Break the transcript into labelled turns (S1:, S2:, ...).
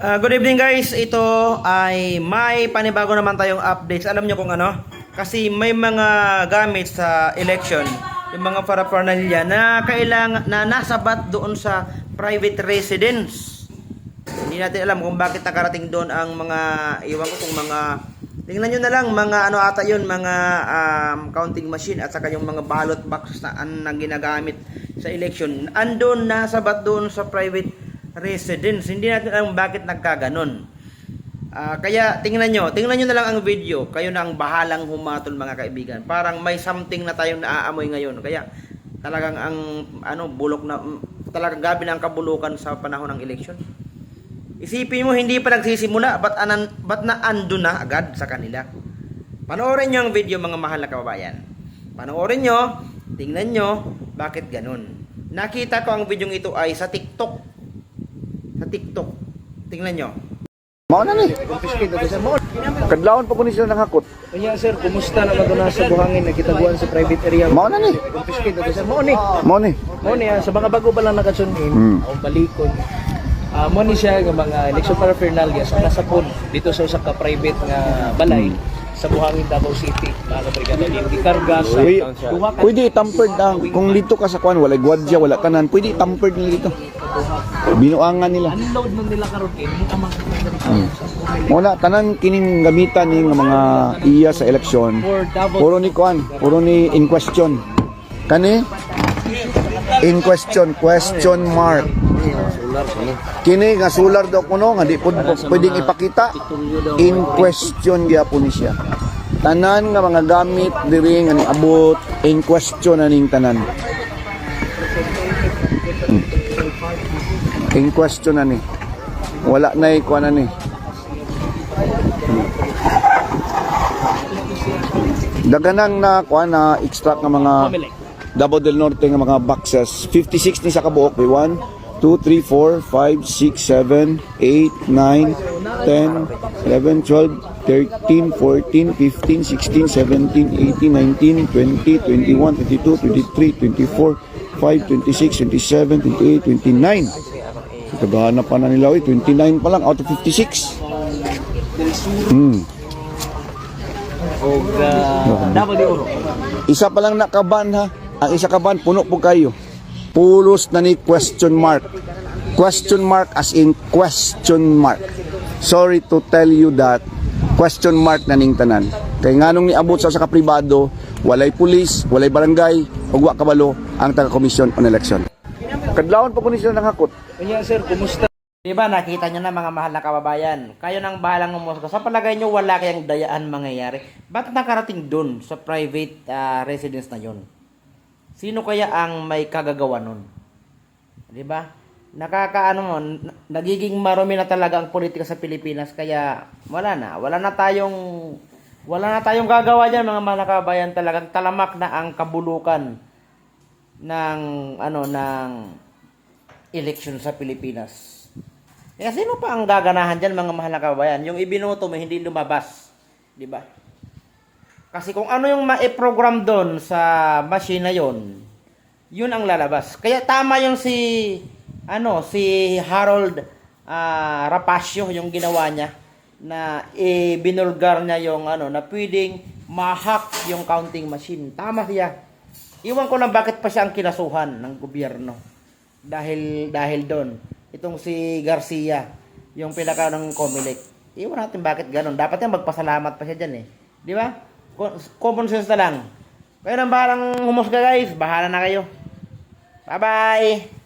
S1: Uh, good evening guys, ito ay may panibago naman tayong updates. Alam nyo kung ano? Kasi may mga gamit sa election, yung mga paraphernalia na kailangan na nasa bat doon sa private residence. Hindi natin alam kung bakit nakarating doon ang mga iwan ko kung mga Tingnan nyo na lang mga ano ata yun, mga um, counting machine at saka yung mga ballot box na, na ginagamit sa election. Andon nasa bat doon sa private residence. Hindi natin alam bakit nagkaganon. Uh, kaya tingnan nyo, tingnan nyo na lang ang video. Kayo na ang bahalang humatol mga kaibigan. Parang may something na tayong naaamoy ngayon. Kaya talagang ang ano bulok na mm, talagang gabi na ang kabulukan sa panahon ng election. Isipin mo hindi pa nagsisimula ba't, anan but na ando na agad sa kanila. Panoorin niyo ang video mga mahal na kababayan. Panoorin niyo, tingnan niyo bakit ganun. Nakita ko ang video ito ay sa TikTok TikTok. Tingnan nyo. Mao na ni. Kadlawon pa ko ni sila nakakot. Unya sir, kumusta na doon sa buhangin na kitaguan sa private area? Mao na ni. Confiscate na sir. Mao ni. Mao ni. Mao ni ah, sa mga bago pa lang nakatune in, mm. o balikon. Uh, ah, mo ni siya ng mga election paraphernalia sa nasapon dito sa usa ka private nga balay. Mm sa Buhangin, Davao City, mga kabrigada. Hindi karga sa Uy, Pwede
S2: tampered ah. Kung dito ka sa kwan wala gwardiya, wala kanan, pwede tampered nila dito. Binuangan nila.
S1: Unload man nila karon kay mo amang
S2: mo hmm. na tanan kining gamitan ni mga iya sa eleksyon. Puro ni kwan puro ni in question. Kani in question, question mark. Oh, kini nga solar daw kuno nga di pud pwedeng ipakita. In question gyapon ni siya. Tanan nga mga gamit diri nga ni niabot in question aning tanan. Hmm. In question ani. Wala na kuan ani. Hmm. Daganang na kuan na extract nga mga double del Norte nga mga boxes 56 ni sa kabuok, we 1 2, 3, 4, 5, 6, 7, 8, 9, 10, 11, 12, 13, 14, 15, 16, 17, 18, 19, 20, 21, 22, 23, 24, 25, 26, 27, 28, 29. So, pa na nila. 29 pa lang out of 56. Hmm. Oh, isa pa lang nakaban ha. Ang ah, isa kaban, puno po kayo pulos na ni question mark. Question mark as in question mark. Sorry to tell you that question mark na ning tanan. Kay nganong niabot sa sa pribado, walay pulis, walay barangay, ug wa kabalo ang taga komisyon on election. Kadlawon pa ko ni sila nanghakot. Kanya sir, kumusta? Diba nakita
S1: nyo na mga mahal na kababayan, kayo nang bahalang umusga. Sa palagay nyo wala kayang dayaan mangyayari. Ba't nakarating doon sa private uh, residence na yon? Sino kaya ang may kagagawa nun? 'Di ba? Nakakaano nagiging marumi na talaga ang politika sa Pilipinas kaya wala na, wala na tayong wala na tayong gagawa diyan mga malakabayan talagang talamak na ang kabulukan ng ano ng election sa Pilipinas. Kaya eh, sino pa ang gaganahan diyan mga mahal na kabayan? Yung ibinoto mo hindi lumabas, 'di ba? Kasi kung ano yung ma-program doon sa machine na yon, yun ang lalabas. Kaya tama yung si ano si Harold uh, Rapacio yung ginawa niya na e, binulgar niya yung ano na pwedeng ma-hack yung counting machine. Tama siya. Iwan ko lang bakit pa siya ang kinasuhan ng gobyerno. Dahil dahil doon itong si Garcia yung pinaka ng Comelec. Iwan natin bakit ganun. Dapat yung magpasalamat pa siya diyan eh. Di ba? common sense na lang. Kayo nang bahalang humusga guys. Bahala na kayo. Bye-bye!